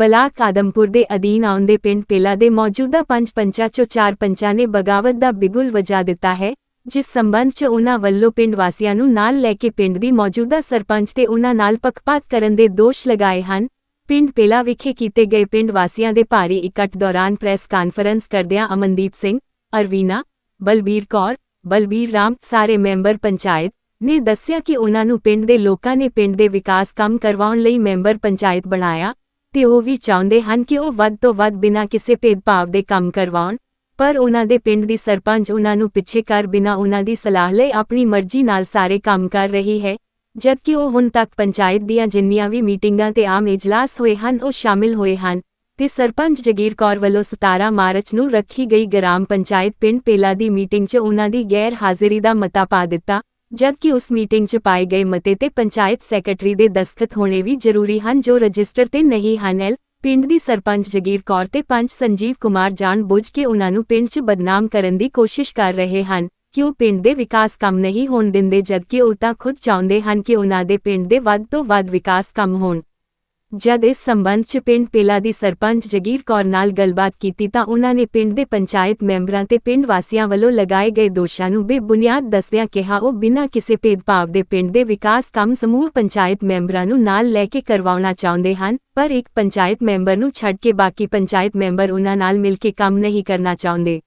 Block Adampur ਦੇ ਅਧੀਨ ਆਉਂਦੇ ਪਿੰਡ ਪੇਲਾ ਦੇ ਮੌਜੂਦਾ ਪੰਜ ਪੰਚਾਂ ਚੋਂ ਚਾਰ ਪੰਚਾਂ ਨੇ ਬਗਾਵਤ ਦਾ ਬਿਗੁਲ ਵਜਾ ਦਿੱਤਾ ਹੈ, ਜਿਸ ਸੰਬੰਧ 'ਚ ਉਨ੍ਹਾਂ ਵੱਲੋਂ ਪਿੰਡ ਵਾਸੀਆਂ ਨੂੰ ਨਾਲ ਲੈ ਕੇ ਪਿੰਡ ਦੀ ਮੌਜੂਦਾ ਸਰਪੰਚ ਤੇ ਉਨ੍ਹਾਂ ਨਾਲ ਪੱਖਪਾਤ ਕਰਨ ਦੇ ਦੋਸ਼ ਲਗਾਏ ਹਨ। ਪਿੰਡ ਪੇਲਾ ਵਿਖੇ ਕੀਤੇ ਗਏ ਪਿੰਡ ਵਾਸੀਆਂ ਦੇ ਭਾਰੀ ਇਕੱਠ ਦੌਰਾਨ ਪ੍ਰੈਸ ਕਾਨਫਰੰਸ ਕਰਦਿਆਂ ਅਮਨਦੀਪ ਸਿੰਘ, ਅਰਵੀਨਾ, ਬਲਬੀਰ ਕੌਰ, ਬਲਬੀਰ ਰਾਮ, ਸਾਰੇ ਮੈਂਬਰ ਪੰਚਾਇਤ ਨੇ ਦੱਸਿਆ ਕਿ ਉਹਨਾਂ ਨੂੰ ਪਿੰਡ ਦੇ ਲੋਕਾਂ ਨੇ ਪਿੰਡ ਦੇ ਵਿਕਾਸ ਕੰਮ ਕਰਵਾਉਣ ਲਈ ਮੈਂਬਰ ਪੰਚਾਇਤ ਬਣਾਇਆ ਤੇ ਉਹ ਵੀ ਚਾਹੁੰਦੇ ਹਨ ਕਿ ਉਹ ਵੱਧ ਤੋਂ ਵੱਧ ਬਿਨਾਂ ਕਿਸੇ ਭੇਦਭਾਵ ਦੇ ਕੰਮ ਕਰਵਾਉਣ, ਪਰ ਉਹਨਾਂ ਦੇ ਪਿੰਡ ਦੀ ਸਰਪੰਚ ਉਹਨਾਂ ਨੂੰ ਪਿੱਛੇ ਕਰ ਬਿਨਾਂ ਉਹਨਾਂ ਦੀ ਸਲਾਹ ਲਈ ਆਪਣੀ ਮਰਜ਼ੀ ਨਾਲ ਸਾਰੇ ਕੰਮ ਕਰ ਰਹੀ ਹੈ, ਜਦਕਿ ਉਹ ਹੁਣ ਤੱਕ ਪੰਚਾਇਤ ਦੀਆਂ ਜਿੰਨੀਆਂ ਵੀ ਮੀਟਿੰਗਾਂ ਤੇ ਆਮ ਇਜਲਾਸ ਹੋਏ ਹਨ ਉਹ ਸ਼ਾਮਿਲ ਹੋਏ ਹਨ, ਤੇ ਸਰਪੰਚ ਜਗੀਰ ਕੌਰ ਵੱਲੋਂ 17 ਮਾਰਚ ਨੂੰ ਰੱਖੀ ਗਈ ਗ੍ਰਾਮ ਪੰਚਾਇਤ ਪਿੰਡ ਪੇਲਾ ਦੀ ਮੀਟਿੰਗ 'ਚ ਉਹਨਾਂ ਦੀ ਗੈਰ ਹਾਜ਼ਰੀ ਦਾ ਮਤਾ ਪਾ ਦਿੱਤਾ ਜਦਕਿ ਉਸ ਮੀਟਿੰਗ 'ਚ ਪਾਏ ਗਏ ਮਤੇ ਤੇ ਪੰਚਾਇਤ ਸੈਕਟਰੀ ਦੇ ਦਸਤਖਤ ਹੋਣੇ ਵੀ ਜ਼ਰੂਰੀ ਹਨ, ਜੋ ਰਜਿਸਟਰ ਤੇ ਨਹੀਂ ਹਨ। ਐਲ, ਪਿੰਡ ਦੀ ਸਰਪੰਚ ਜਗੀਰ ਕੌਰ ਤੇ ਪੰਚ ਸੰਜੀਵ ਕੁਮਾਰ ਜਾਣ ਬੁੱਝ ਕੇ ਉਨ੍ਹਾਂ ਨੂੰ ਪਿੰਡ 'ਚ ਬਦਨਾਮ ਕਰਨ ਦੀ ਕੋਸ਼ਿਸ਼ ਕਰ ਰਹੇ ਹਨ ਕਿ ਉਹ ਪਿੰਡ ਦੇ ਵਿਕਾਸ ਕੰਮ ਨਹੀਂ ਹੋਣ ਦਿੰਦੇ, ਜਦਕਿ ਉਹ ਤਾਂ ਖੁਦ ਚਾਹੁੰਦੇ ਹਨ ਕਿ ਉਨ੍ਹਾਂ ਦੇ ਪਿੰਡ ਦੇ ਵੱਧ ਤੋਂ ਵੱਧ ਵਿਕਾਸ ਕੰਮ ਹੋਣ। ਜਦ ਇਸ ਸੰਬੰਧ 'ਚ ਪਿੰਡ ਪੇਲਾ ਦੀ ਸਰਪੰਚ ਜਗੀਰ ਕੌਰ ਨਾਲ ਗੱਲਬਾਤ ਕੀਤੀ ਤਾਂ ਉਹਨਾਂ ਨੇ ਪਿੰਡ ਦੇ ਪੰਚਾਇਤ ਮੈਂਬਰਾਂ ਤੇ ਪਿੰਡ ਵਾਸੀਆਂ ਵੱਲੋਂ ਲਗਾਏ ਗਏ ਦੋਸ਼ਾਂ ਨੂੰ ਬੇਬੁਨਿਆਦ ਦੱਸਦਿਆਂ ਕਿਹਾ ਉਹ ਬਿਨਾਂ ਕਿਸੇ ਭੇਦਭਾਵ ਦੇ ਪਿੰਡ ਦੇ ਵਿਕਾਸ ਕੰਮ ਸਮੂਹ ਪੰਚਾਇਤ ਮੈਂਬਰਾਂ ਨੂੰ ਨਾਲ ਲੈ ਕੇ ਕਰਵਾਉਣਾ ਚਾਹੁੰਦੇ ਹਨ, ਪਰ ਇੱਕ ਪੰਚਾਇਤ ਮੈਂਬਰ ਨੂੰ ਛੱਡ ਕੇ ਬਾਕੀ ਪੰਚਾਇਤ ਮੈਂਬਰ ਉਨ੍ਹਾਂ ਨਾਲ ਮਿਲ ਕੇ ਕੰਮ ਨਹੀਂ ਕਰਨਾ ਚਾਹੁੰਦੇ।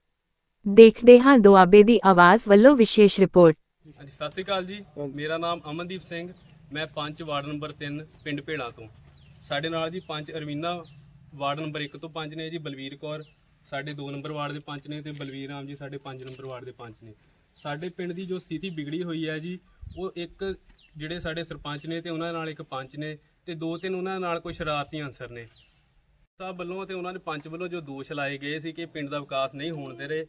ਦੇਖਦੇ ਹਾਂ ਦੁਆਬੇ ਦੀ ਆਵਾਜ਼ ਵੱਲੋਂ ਵਿਸ਼ੇਸ਼ ਰਿਪੋਰਟ। ਸਤਿ ਸ਼੍ਰੀ ਅਕਾਲ ਜੀ। ਮੇਰਾ ਨਾਮ ਅਮਨਦੀਪ ਸਿੰਘ, ਮੈਂ ਪੰਜ ਵਾਰਡ ਨੰਬਰ 3 ਪਿੰਡ ਭੇੜਾ ਤੋਂ। ਸਾਡੇ ਨਾਲ ਜੀ ਪੰਚ ਅਰਵੀਨਾ, ਵਾਰਡ ਨੰਬਰ 1 ਤੋਂ ਪੰਜ ਨੇ ਜੀ, ਬਲਵੀਰ ਕੌਰ, ਸਾਡੇ 2 ਨੰਬਰ ਵਾਰਡ ਦੇ ਪੰਚ ਨੇ ਤੇ ਬਲਵੀਰ ਰਾਮ ਜੀ, ਸਾਡੇ 5 ਨੰਬਰ ਵਾਰਡ ਦੇ ਪੰਚ ਨੇ। ਸਾਡੇ ਪਿੰਡ ਦੀ ਜੋ ਸਥਿਤੀ ਵਿਗੜੀ ਹੋਈ ਹੈ ਜੀ, ਉਹ ਇੱਕ ਜਿਹੜੇ ਸਾਡੇ ਸਰਪੰਚ ਨੇ ਤੇ ਉਹਨਾਂ ਨਾਲ ਇੱਕ ਪੰਚ ਨੇ ਤੇ ਦੋ ਤਿੰਨ ਉਹਨਾਂ ਨਾਲ ਕੋਈ ਸ਼ਰਾਰਤੀ ਅਨਸਰ ਨੇ। ਸਾਹਿਬ ਵੱਲੋਂ ਤੇ ਉਹਨਾਂ ਦੇ ਪੰਚ ਵੱਲੋਂ ਜੋ ਦੋਸ਼ ਲਾਏ ਗਏ ਸੀ ਕਿ ਪਿੰਡ ਦਾ ਵਿਕਾਸ ਨਹੀਂ ਹੋਣ ਦੇ ਰਹੇ,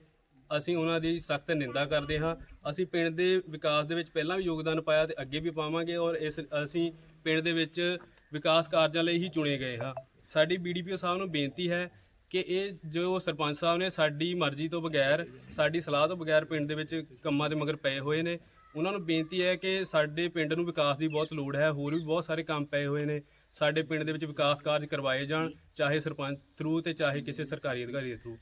ਅਸੀਂ ਉਹਨਾਂ ਦੀ ਸਖਤ ਨਿੰਦਾ ਕਰਦੇ ਹਾਂ। ਅਸੀਂ ਪਿੰਡ ਦੇ ਵਿਕਾਸ ਦੇ ਵਿੱਚ ਪਹਿਲਾਂ ਵੀ ਯੋਗਦਾਨ ਪਾਇਆ ਤੇ ਅੱਗੇ ਵੀ ਪਾਵਾਂਗੇ ਔਰ ਇਸ, ਅਸੀਂ ਪਿੰਡ ਦੇ ਵਿੱਚ ਵਿਕਾਸ ਕਾਰਜਾਂ ਲਈ ਹੀ ਚੁਣੇ ਗਏ ਹਾਂ ਸਾਡੀ ਬੀਡੀਪੀਓ ਸਾਹਿਬ ਨੂੰ ਬੇਨਤੀ ਹੈ ਕਿ ਇਹ ਜੋ ਸਰਪੰਚ ਸਾਹਿਬ ਨੇ ਸਾਡੀ ਮਰਜ਼ੀ ਤੋਂ ਬਗੈਰ, ਸਾਡੀ ਸਲਾਹ ਤੋਂ ਬਗੈਰ ਪਿੰਡ ਦੇ ਵਿੱਚ ਕੰਮਾਂ ਦੇ ਮਗਰ ਪਏ ਹੋਏ ਨੇ। ਉਹਨਾਂ ਨੂੰ ਬੇਨਤੀ ਹੈ ਕਿ ਸਾਡੇ ਪਿੰਡ ਨੂੰ ਵਿਕਾਸ ਦੀ ਬਹੁਤ ਲੋੜ ਹੈ, ਹੋਰ ਵੀ ਬਹੁਤ ਸਾਰੇ ਕੰਮ ਪਏ ਹੋਏ ਨੇ। ਸਾਡੇ ਪਿੰਡ ਦੇ ਵਿੱਚ ਵਿਕਾਸ ਕਾਰਜ ਕਰਵਾਏ ਜਾਣ, ਚਾਹੇ ਸਰਪੰਚ ਥਰੂ ਤੇ ਚਾਹੇ ਕਿਸੇ ਸਰਕਾਰੀ ਅਧਿਕਾਰੀ ਦੇ ਥਰੂ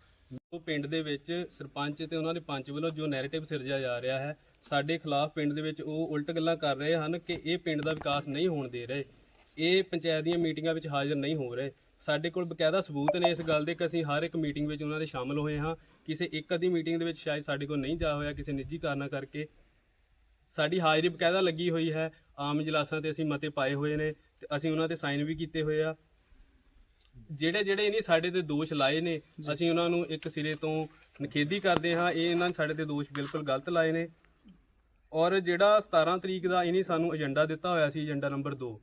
ਉਹ ਪਿੰਡ ਦੇ ਵਿੱਚ ਸਰਪੰਚ ਤੇ ਉਹਨਾਂ ਦੇ ਪੰਚ ਵੱਲੋਂ ਜੋ ਨੈਰੇਟਿਵ ਸਿਰਜਿਆ ਜਾ ਰਿਹਾ ਹੈ, ਸਾਡੇ ਖਿਲਾਫ ਪਿੰਡ ਦੇ ਵਿੱਚ ਉਹ ਉਲਟ ਗੱਲਾਂ ਕਰ ਰਹੇ ਹਨ ਕਿ ਇਹ ਪਿੰਡ ਦਾ ਵਿਕਾਸ ਨਹੀਂ ਹੋਣ ਦੇ ਰਹੇ। ਇਹ ਪੰਚਾਇਤ ਦੀਆਂ ਮੀਟਿੰਗਾਂ ਵਿੱਚ ਹਾਜ਼ਰ ਨਹੀਂ ਹੋ ਰਹੇ। ਸਾਡੇ ਕੋਲ ਬਕਾਇਦਾ ਸਬੂਤ ਨੇ ਇਸ ਗੱਲ ਦੇ ਕਿ ਅਸੀਂ ਹਰ ਇੱਕ ਮੀਟਿੰਗ ਵਿੱਚ ਉਹਨਾਂ ਦੇ ਸ਼ਾਮਲ ਹੋਏ ਹਾਂ। ਕਿਸੇ ਇੱਕ ਅੱਧੀ ਮੀਟਿੰਗ ਦੇ ਵਿੱਚ ਸ਼ਾਇਦ ਸਾਡੇ ਕੋਲ ਨਹੀਂ ਜਾ ਹੋਇਆ ਕਿਸੇ ਨਿੱਜੀ ਕਾਰਨਾਂ ਕਰਕੇ। ਸਾਡੀ ਹਾਜ਼ਰੀ ਬਕਾਇਦਾ ਲੱਗੀ ਹੋਈ ਹੈ। ਆਮ ਇਜਲਾਸਾਂ ਤੇ ਅਸੀਂ ਮਤੇ ਪਾਏ ਹੋਏ ਨੇ ਤੇ ਅਸੀਂ ਉਹਨਾਂ ਤੇ ਸਾਈਨ ਵੀ ਕੀਤੇ ਹੋਏ ਆ। ਜਿਹੜੇ ਜਿਹੜੇ ਇਹਨੇ ਸਾਡੇ ਤੇ ਦੋਸ਼ ਲਾਏ ਨੇ ਅਸੀਂ ਉਹਨਾਂ ਨੂੰ ਇੱਕ ਸਿਰੇ ਤੋਂ ਨਖੇਦੀ ਕਰਦੇ ਹਾਂ। ਇਹ ਇਹਨਾਂ ਨੇ ਸਾਡੇ ਤੇ ਦੋਸ਼ ਬਿਲਕੁਲ ਗਲਤ ਲਾਏ ਨੇ। ਔਰ ਜਿਹੜਾ 17 ਤਰੀਕ ਦਾ ਇਹਨੇ ਸਾਨੂੰ ਏਜੰਡਾ ਦਿੱਤਾ ਹੋਇਆ ਸੀ ਏਜੰਡਾ ਨੰਬਰ 2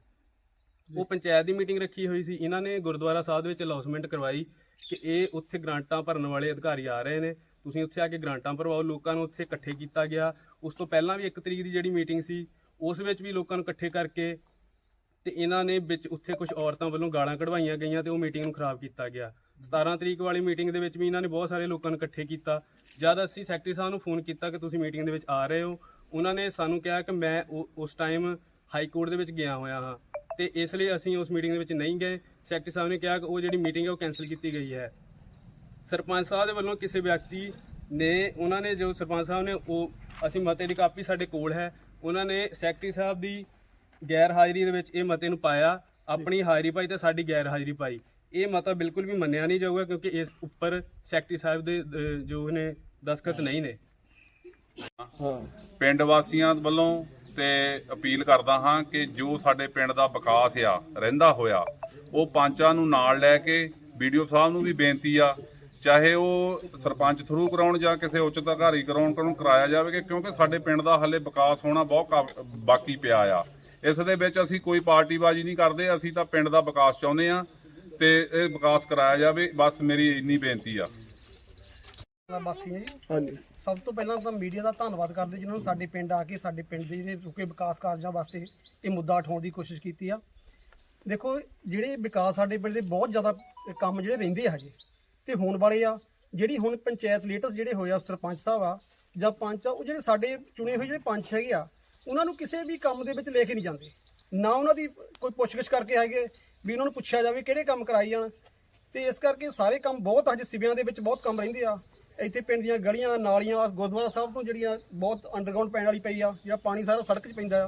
ਉਹ ਪੰਚਾਇਤ ਦੀ ਮੀਟਿੰਗ ਰੱਖੀ ਹੋਈ ਸੀ। ਇਹਨਾਂ ਨੇ ਗੁਰਦੁਆਰਾ ਸਾਹਿਬ ਦੇ ਵਿੱਚ ਅਨਾਉਂਸਮੈਂਟ ਕਰਵਾਈ ਕਿ ਇਹ ਉੱਥੇ ਗ੍ਰਾਂਟਾਂ ਭਰਨ ਵਾਲੇ ਅਧਿਕਾਰੀ ਆ ਰਹੇ ਨੇ। ਤੁਸੀਂ ਉੱਥੇ ਆ ਕੇ ਗ੍ਰਾਂਟਾਂ ਭਰਵਾਓ। ਲੋਕਾਂ ਨੂੰ ਉੱਥੇ ਇਕੱਠੇ ਕੀਤਾ ਗਿਆ। ਉਸ ਤੋਂ ਪਹਿਲਾਂ ਵੀ ਇੱਕ ਤਰੀਕ ਦੀ ਜਿਹੜੀ ਮੀਟਿੰਗ ਸੀ, ਉਸ ਵਿੱਚ ਵੀ ਲੋਕਾਂ ਨੂੰ ਇਕੱਠੇ ਕਰਕੇ ਤੇ ਇਹਨਾਂ ਨੇ ਵਿੱਚ ਉੱਥੇ ਕੁਝ ਔਰਤਾਂ ਵੱਲੋਂ ਗਾਲਾਂ ਕਢਵਾਈਆਂ ਗਈਆਂ ਤੇ ਉਹ ਮੀਟਿੰਗ ਨੂੰ ਖਰਾਬ ਕੀਤਾ ਗਿਆ। 17 ਤਰੀਕ ਵਾਲੀ ਮੀਟਿੰਗ ਦੇ ਵਿੱਚ ਵੀ ਇਹਨਾਂ ਨੇ ਬਹੁਤ ਸਾਰੇ ਲੋਕਾਂ ਨੂੰ ਇਕੱਠੇ ਕੀਤਾ। ਜਦ ਅਸੀਂ ਸੈਕਟਰੀ ਸਾਹਿਬ ਨੂੰ ਫੋਨ ਕੀਤਾ ਕਿ ਤੁਸੀਂ ਮੀਟਿੰਗ ਦੇ ਵਿੱਚ ਆ ਰਹੇ ਹੋ, ਉਹਨਾਂ ਨੇ ਸਾਨੂੰ ਕਿਹਾ ਕਿ ਮੈਂ ਉਹ- ਉਸ ਟਾਈਮ ਹਾਈ ਕੋਰਟ ਦੇ ਵਿੱਚ ਗਿਆ ਹੋਇਆ ਹਾਂ। ਤੇ ਇਸ ਲਈ ਅਸੀਂ ਉਸ ਮੀਟਿੰਗ ਦੇ ਵਿੱਚ ਨਹੀਂ ਗਏ। ਸੈਕਟਰੀ ਸਾਹਿਬ ਨੇ ਕਿਹਾ ਕਿ ਉਹ ਜਿਹੜੀ ਮੀਟਿੰਗ ਹੈ ਉਹ ਕੈਨਸਲ ਕੀਤੀ ਗਈ ਹੈ। ਸਰਪੰਚ ਸਾਹਿਬ ਦੇ ਵੱਲੋਂ ਕਿਸੇ ਵਿਅਕਤੀ ਨੇ, ਉਹਨਾਂ ਨੇ ਜੋ ਸਰਪੰਚ ਸਾਹਿਬ ਨੇ ਉਹ ਅਸੀਂ ਮਤੇ ਦੀ ਕਾਪੀ ਸਾਡੇ ਕੋਲ ਹੈ। ਉਹਨਾਂ ਨੇ ਸੈਕਟਰੀ ਸਾਹਿਬ ਦੀ ਗੈਰ ਹਾਜ਼ਰੀ ਦੇ ਵਿੱਚ ਇਹ ਮਤੇ ਨੂੰ ਪਾਇਆ। ਆਪਣੀ ਹਾਜ਼ਰੀ ਪਾਈ ਤੇ ਸਾਡੀ ਗੈਰ ਹਾਜ਼ਰੀ ਪਾਈ। ਇਹ ਮਤਾ ਬਿਲਕੁਲ ਵੀ ਮੰਨਿਆ ਨਹੀਂ ਜਾਊਗਾ ਕਿਉਂਕਿ ਇਸ ਉੱਪਰ ਸੈਕਟਰੀ ਸਾਹਿਬ ਦੇ ਜੋ ਨੇ ਦਸਖਤ ਨਹੀਂ ਨੇ। ਪਿੰਡ ਵਾਸੀਆਂ ਵੱਲੋਂ ਤੇ ਅਪੀਲ ਕਰਦਾ ਹਾਂ ਕਿ ਜੋ ਸਾਡੇ ਪਿੰਡ ਦਾ ਵਿਕਾਸ ਆ, ਰਹਿੰਦਾ ਹੋਇਆ, ਉਹ ਪੰਚਾਂ ਨੂੰ ਨਾਲ ਲੈ ਕੇ ਵੀਡੀਓ ਸਾਹਿਬ ਨੂੰ ਵੀ ਬੇਨਤੀ ਆ, ਚਾਹੇ ਉਹ ਸਰਪੰਚ ਥਰੂ ਕਰਾਉਣ ਜਾਂ ਕਿਸੇ ਉੱਚ ਅਧਿਕਾਰੀ ਕਰਾਉਣ ਕੋਲੋਂ ਕਰਾਇਆ ਜਾਵੇ ਕਿਉਂਕਿ ਸਾਡੇ ਪਿੰਡ ਦਾ ਹੱਲੇ ਵਿਕਾਸ ਹੋਣਾ ਬਹੁਤ ਕਾ- ਬਾਕੀ ਪਿਆ ਆ। ਇਸ ਦੇ ਵਿੱਚ ਅਸੀਂ ਕੋਈ ਪਾਰਟੀਬਾਜ਼ੀ ਨਹੀਂ ਕਰਦੇ, ਅਸੀਂ ਤਾਂ ਪਿੰਡ ਦਾ ਵਿਕਾਸ ਚਾਹੁੰਦੇ ਆ ਤੇ ਇਹ ਵਿਕਾਸ ਕਰਾਇਆ ਜਾਵੇ, ਬਸ ਮੇਰੀ ਇੰਨੀ ਬੇਨਤੀ ਆ। ਦਾ ਵਾਸੀ ਹਾਂ ਜੀ। ਹਾਂਜੀ। ਸਭ ਤੋਂ ਪਹਿਲਾਂ ਤਾਂ ਮੀਡੀਆ ਦਾ ਧੰਨਵਾਦ ਕਰਦੇ ਜਿਨ੍ਹਾਂ ਨੇ ਸਾਡੇ ਪਿੰਡ ਆ ਕੇ ਸਾਡੇ ਪਿੰਡ ਦੇ ਜਿਹੜੇ ਰੁਕੇ ਵਿਕਾਸ ਕਾਰਜਾਂ ਵਾਸਤੇ ਇਹ ਮੁੱਦਾ ਉਠਾਉਣ ਦੀ ਕੋਸ਼ਿਸ਼ ਕੀਤੀ ਆ। ਦੇਖੋ ਜਿਹੜੇ ਵਿਕਾਸ ਸਾਡੇ ਪਿੰਡ ਦੇ ਬਹੁਤ ਜ਼ਿਆਦਾ ਕੰਮ ਜਿਹੜੇ ਰਹਿੰਦੇ ਆ ਹਜੇ ਤੇ ਹੋਣ ਵਾਲੇ ਆ ਜਿਹੜੀ ਹੁਣ ਪੰਚਾਇਤ ਲੇਟੈਸਟ ਜਿਹੜੇ ਹੋਏ ਆ ਸਰਪੰਚ ਸਾਹਿਬ ਆ ਜਾਂ ਪੰਚ ਆ ਉਹ ਜਿਹੜੇ ਸਾਡੇ ਚੁਣੇ ਹੋਏ ਜਿਹੜੇ ਪੰਚ ਹੈਗੇ ਆ ਉਹਨਾਂ ਨੂੰ ਕਿਸੇ ਵੀ ਕੰਮ ਦੇ ਵਿੱਚ ਲੈ ਕੇ ਨਹੀਂ ਜਾਂਦੇ। ਨਾ ਉਹਨਾਂ ਦੀ ਕੋਈ ਪੁੱਛਗਿੱਛ ਕਰਕੇ ਹੈਗੇ ਵੀ ਉਹਨਾਂ ਨੂੰ ਪੁੱਛਿਆ ਜਾਵੇ ਕਿਹੜੇ ਕੰਮ ਕਰਾਈ ਜਾਣ। ਤੇ ਇਸ ਕਰਕੇ ਸਾਰੇ ਕੰਮ ਬਹੁਤ ਅੱਜ ਸਿਵਿਆਂ ਦੇ ਵਿੱਚ ਬਹੁਤ ਕੰਮ ਰਹਿੰਦੇ ਆ। ਇੱਥੇ ਪਿੰਡ ਦੀਆਂ ਗਲੀਆਂ, ਨਾਲੀਆਂ, ਗੁਰਦੁਆਰਾ ਸਾਹਿਬ ਤੋਂ ਜਿਹੜੀਆਂ ਬਹੁਤ ਅੰਡਰਗਰਾਉਂਡ ਪੈਣ ਵਾਲੀ ਪਈ ਆ ਜਿਹੜਾ ਪਾਣੀ ਸਾਰਾ ਸੜਕ 'ਚ ਪੈਂਦਾ ਆ।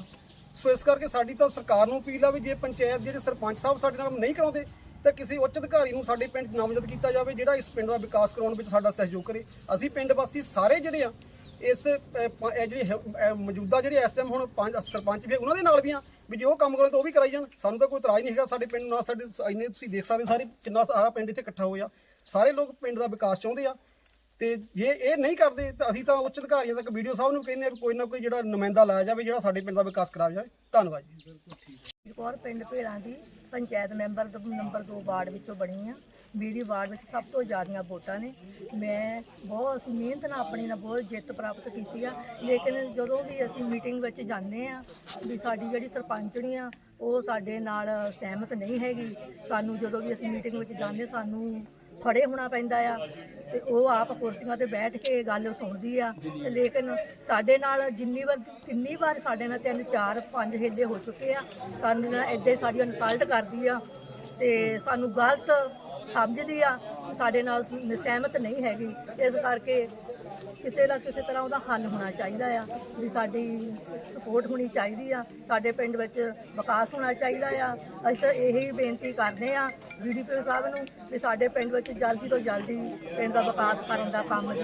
ਸੋ ਇਸ ਕਰਕੇ ਸਾਡੀ ਤਾਂ ਸਰਕਾਰ ਨੂੰ ਅਪੀਲ ਆ ਵੀ ਜੇ ਪੰਚਾਇਤ ਜਿਹੜੇ ਸਰਪੰਚ ਸਾਹਿਬ ਸਾਡੇ ਨਾਲ ਨਹੀਂ ਕਰਾਉਂਦੇ, ਤਾਂ ਕਿਸੇ ਉੱਚ ਅਧਿਕਾਰੀ ਨੂੰ ਸਾਡੇ ਪਿੰਡ 'ਚ ਨਾਮਜ਼ਦ ਕੀਤਾ ਜਾਵੇ, ਜਿਹੜਾ ਇਸ ਪਿੰਡ ਦਾ ਵਿਕਾਸ ਕਰਾਉਣ ਵਿੱਚ ਸਾਡਾ ਸਹਿਯੋਗ ਕਰੇ। ਅਸੀਂ ਪਿੰਡ ਵਾਸੀ ਸਾਰੇ ਜਿਹੜੇ ਆ ਇਸ ਜਿਹੜੀ ਮੌਜੂਦਾ ਜਿਹੜੇ ਇਸ ਟਾਈਮ ਹੁਣ ਪੰਜ, ਸਰਪੰਚ ਵੀ ਉਹਨਾਂ ਦੇ ਨਾਲ ਵੀ ਆ, ਵੀ ਜੇ ਉਹ ਕੰਮ ਕਰਨ ਤਾਂ ਉਹ ਵੀ ਕਰਾਈ ਜਾਣ। ਸਾਨੂੰ ਤਾਂ ਕੋਈ ਇਤਰਾਜ਼ ਨਹੀਂ ਹੈਗਾ ਸਾਡੇ ਪਿੰਡ ਨਾਲ, ਸਾਡੇ ਇੰਨੇ ਤੁਸੀਂ ਦੇਖ ਸਕਦੇ ਸਾਰੇ, ਕਿੰਨਾ ਸਾਰਾ ਪਿੰਡ ਇੱਥੇ ਇਕੱਠਾ ਹੋਇਆ। ਸਾਰੇ ਲੋਕ ਪਿੰਡ ਦਾ ਵਿਕਾਸ ਚਾਹੁੰਦੇ ਆ। ਤੇ ਜੇ ਇਹ ਨਹੀਂ ਕਰਦੇ, ਤਾਂ ਅਸੀਂ ਤਾਂ ਉੱਚ ਅਧਿਕਾਰੀਆਂ ਤੱਕ, ਵੀਡੀਓ ਸਾਹਿਬ ਨੂੰ ਕਹਿੰਦੇ ਆ ਵੀ ਕੋਈ ਨਾ ਕੋਈ ਜਿਹੜਾ ਨੁਮਾਇੰਦਾ ਲਾਇਆ ਜਾਵੇ, ਜਿਹੜਾ ਸਾਡੇ ਪਿੰਡ ਦਾ ਵਿਕਾਸ ਕਰਾ ਜਾਵੇ। ਧੰਨਵਾਦ ਜੀ। ਕੌਰ ਪਿੰਡ ਭੇੜਾਂ ਦੀ ਪੰਚਾਇਤ ਮੈਂਬਰ ਦ- ਨੰਬਰ 2 ਵਾਰਡ ਵਿੱਚੋਂ ਬਣੀ ਆ। ਬੀਡੀ ਵਾਰਡ ਵਿੱਚ ਸਭ ਤੋਂ ਜ਼ਿਆਦੀਆਂ ਵੋਟਾਂ ਨੇ। ਮੈਂ ਬਹੁਤ ਮਿਹਨਤ ਨਾਲ ਆਪਣੀ ਨਾਲ ਬਹੁਤ ਜਿੱਤ ਪ੍ਰਾਪਤ ਕੀਤੀ ਆ। ਲੇਕਿਨ ਜਦੋਂ ਵੀ ਅਸੀਂ ਮੀਟਿੰਗ ਵਿੱਚ ਜਾਂਦੇ ਆ, ਵੀ ਸਾਡੀ ਜਿਹੜੀ ਸਰਪੰਚਣੀ ਆ, ਉਹ ਸਾਡੇ ਨਾਲ ਸਹਿਮਤ ਨਹੀਂ ਹੈਗੀ। ਸਾਨੂੰ ਜਦੋਂ ਵੀ ਅਸੀਂ ਮੀਟਿੰਗ ਵਿੱਚ ਜਾਂਦੇ, ਸਾਨੂੰ ਖੜੇ ਹੋਣਾ ਪੈਂਦਾ ਆ ਤੇ ਉਹ ਆਪ ਕੁਰਸੀਆਂ ਤੇ ਬੈਠ ਕੇ ਗੱਲ ਸੁਣਦੀ ਆ। ਤੇ ਲੇਕਿਨ ਸਾਡੇ ਨਾਲ ਜਿੰਨੀ ਵਾਰ, ਕਿੰਨੀ ਵਾਰ ਸਾਡੇ ਨਾਲ ਤਿੰਨ, ਚਾਰ, ਪੰਜ ਹਿੱਲੇ ਹੋ ਚੁੱਕੇ ਆ, ਸਾਨੂੰ ਨਾਲ ਇੱਦਾਂ ਸਾਡੀ ਇਨਸਲਟ ਕਰਦੀ ਆ ਤੇ ਸਾਨੂੰ ਗਲਤ ਸਮਝਦੀ ਆ, ਸਾਡੇ ਨਾਲ ਸਹਿਮਤ ਨਹੀਂ ਹੈਗੀ। ਇਸ ਕਰਕੇ ਕਿਸੇ ਨਾ ਕਿਸੇ ਤਰ੍ਹਾਂ ਉਹਦਾ ਹੱਲ ਹੋਣਾ ਚਾਹੀਦਾ ਆ, ਵੀ ਸਾਡੀ ਸਪੋਰਟ ਹੋਣੀ ਚਾਹੀਦੀ ਆ, ਸਾਡੇ ਪਿੰਡ ਵਿੱਚ ਵਿਕਾਸ ਹੋਣਾ ਚਾਹੀਦਾ ਆ। ਅਸੀਂ ਇਹੀ ਬੇਨਤੀ ਕਰਦੇ ਆ ਬੀਡੀਪੀ ਸਾਹਿਬ ਨੂੰ ਵੀ ਸਾਡੇ ਪਿੰਡ ਵਿੱਚ ਜਲਦੀ ਤੋਂ ਜਲਦੀ ਪਿੰਡ ਦਾ ਵਿਕਾਸ ਕਰਨ ਦਾ ਕੰਮ ਜੀ।